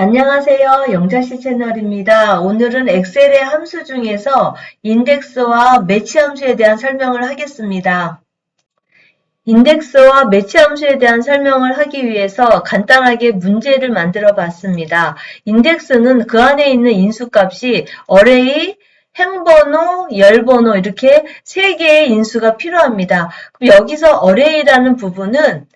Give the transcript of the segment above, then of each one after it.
안녕하세요. 영자씨 채널입니다. 오늘은 엑셀의 함수 중에서 인덱스와 매치 함수에 대한 설명을 하겠습니다. 인덱스와 매치 함수에 대한 설명을 하기 위해서 간단하게 문제를 만들어 봤습니다. 인덱스는 그 안에 있는 인수값이 어레이, 행번호, 열번호 이렇게 세 개의 인수가 필요합니다. 그럼 여기서 어레이라는 부분은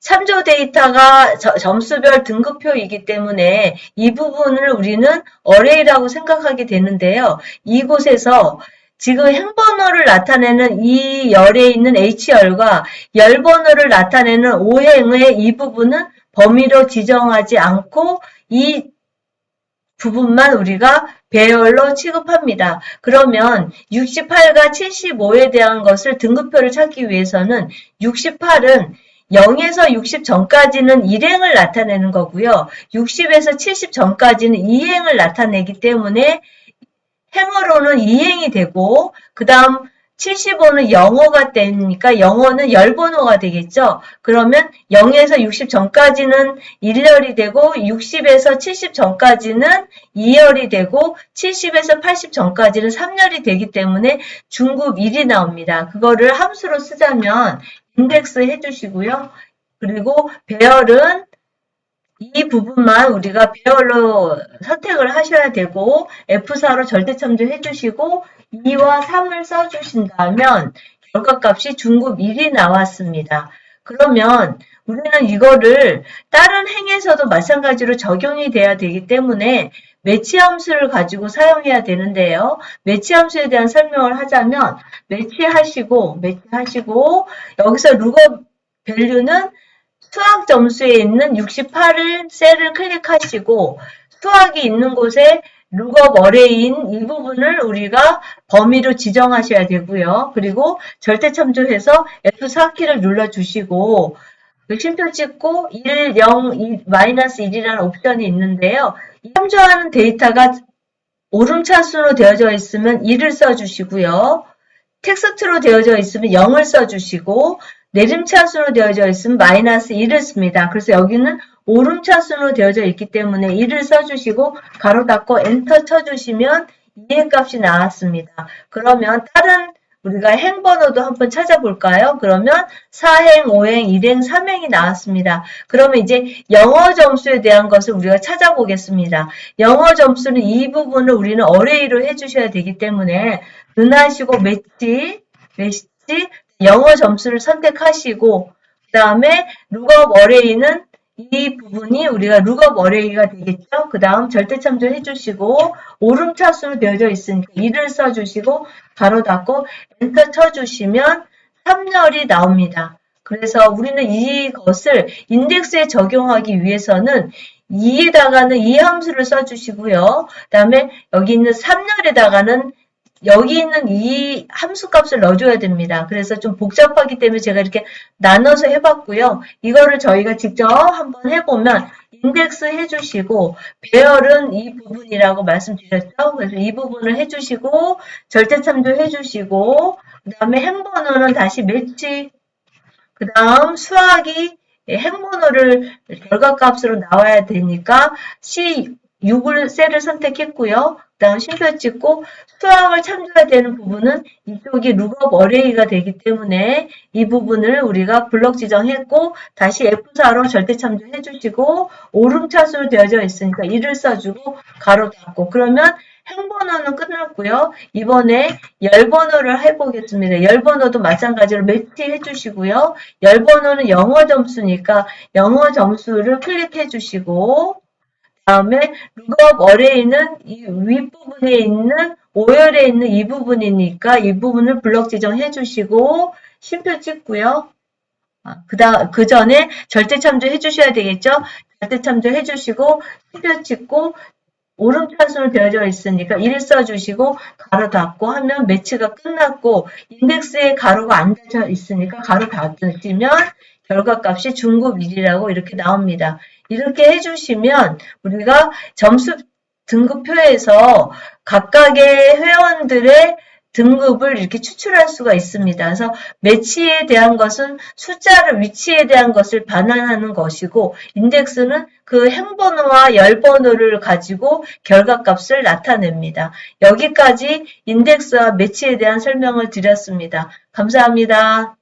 참조 데이터가 저- 점수별 등급표이기 때문에 이 부분을 우리는 어레이라고 생각하게 되는데요. 이곳에서 지금 행번호를 나타내는 이 열에 있는 H열과 열번호를 나타내는 오행의 이 부분은 범위로 지정하지 않고 이 부분만 우리가 배열로 취급합니다. 그러면 68과 75에 대한 것을 등급표를 찾기 위해서는 68은 0에서 60 전까지는 일행을 나타내는 거고요. 60에서 70 전까지는 이행을 나타내기 때문에 행어로는 이행이 되고 그 다음 75는 영어가 되니까 영어는 열번호가 되겠죠. 그러면 0에서 60 전까지는 1열이 되고 60에서 70 전까지는 2열이 되고 70에서 80 전까지는 3열이 되기 때문에 중급 1이 나옵니다. 그거를 함수로 쓰자면 인덱스 해주시고요. 그리고 배열은 이 부분만 우리가 배열로 선택을 하셔야 되고 F4로 절대참조 해주시고 2와 3을 써주신다면 결과값이 중급 1이 나왔습니다. 그러면 우리는 이거를 다른 행에서도 마찬가지로 적용이 돼야 되기 때문에 매치 함수를 가지고 사용해야 되는데요. 매치 함수에 대한 설명을 하자면 매치하시고 매치하시고 여기서 룩업 밸류는 수학 점수에 있는 68을 셀을 클릭하시고 수학이 있는 곳에 룩업 어레이인 이 부분을 우리가 범위로 지정하셔야 되고요. 그리고 절대 참조해서 F4키를 눌러주시고 그 쉼표 찍고 1, 0, 2, 마이너스 1이라는 옵션이 있는데요. 이 참조하는 데이터가 오름차순으로 되어져 있으면 1을 써주시고요. 텍스트로 되어져 있으면 0을 써주시고 내림차순으로 되어져 있으면 마이너스 1을 씁니다. 그래서 여기는 오름차순으로 되어져 있기 때문에 1을 써주시고 가로 닫고 엔터 쳐주시면 이행 값이 나왔습니다. 그러면 다른 우리가 행번호도 한번 찾아볼까요? 그러면 4행, 5행, 1행, 3행이 나왔습니다. 그러면 이제 영어 점수에 대한 것을 우리가 찾아보겠습니다. 영어 점수는 이 부분을 우리는 어레이로 해주셔야 되기 때문에 은하시고 매치, 매치, 영어 점수를 선택하시고 그 다음에 룩업 어레이는 이 부분이 우리가 룩업 어레이가 되겠죠. 그 다음 절대참조 해주시고 오름차순으로 되어져 있으니까 1을 써주시고 가로 닫고 엔터 쳐주시면 3열이 나옵니다. 그래서 우리는 이것을 인덱스에 적용하기 위해서는 2에다가는 이 함수를 써주시고요. 그 다음에 여기 있는 3열에다가는 여기 있는 이 함수 값을 넣어줘야 됩니다. 그래서 좀 복잡하기 때문에 제가 이렇게 나눠서 해봤고요. 이거를 저희가 직접 한번 해보면 인덱스 해주시고 배열은 이 부분이라고 말씀드렸죠. 그래서 이 부분을 해주시고 절대참조 해주시고 그 다음에 행번호는 다시 매치 그 다음 수학이 행번호를 결과값으로 나와야 되니까 C6을 셀을 선택했고요. 그 다음 쉼표 찍고 수학을 참조해야 되는 부분은 이쪽이 룩업 어레이가 되기 때문에 이 부분을 우리가 블럭 지정했고 다시 F4로 절대 참조해 주시고 오름차수로 되어져 있으니까 1을 써주고 가로 닫고 그러면 행번호는 끝났고요. 이번에 열번호를 해보겠습니다. 열번호도 마찬가지로 매치해 주시고요. 열번호는 영어 점수니까 영어 점수를 클릭해 주시고 다음에 룩업 어레이는 이 윗부분에 있는 오열에 있는 이 부분이니까 이 부분을 블럭 지정해 주시고 쉼표 찍고요. 아, 그 전에 절대 참조 해 주셔야 되겠죠. 절대 참조 해 주시고 쉼표 찍고 오름차순으로 되어져 있으니까 1 써주시고 가로 닫고 하면 매치가 끝났고 인덱스에 가로가 안 닫혀 있으니까 가로 닫으시면 결과값이 중급 1이라고 이렇게 나옵니다. 이렇게 해주시면 우리가 점수 등급표에서 각각의 회원들의 등급을 이렇게 추출할 수가 있습니다. 그래서 매치에 대한 것은 숫자를 위치에 대한 것을 반환하는 것이고 인덱스는 그 행번호와 열번호를 가지고 결과값을 나타냅니다. 여기까지 인덱스와 매치에 대한 설명을 드렸습니다. 감사합니다.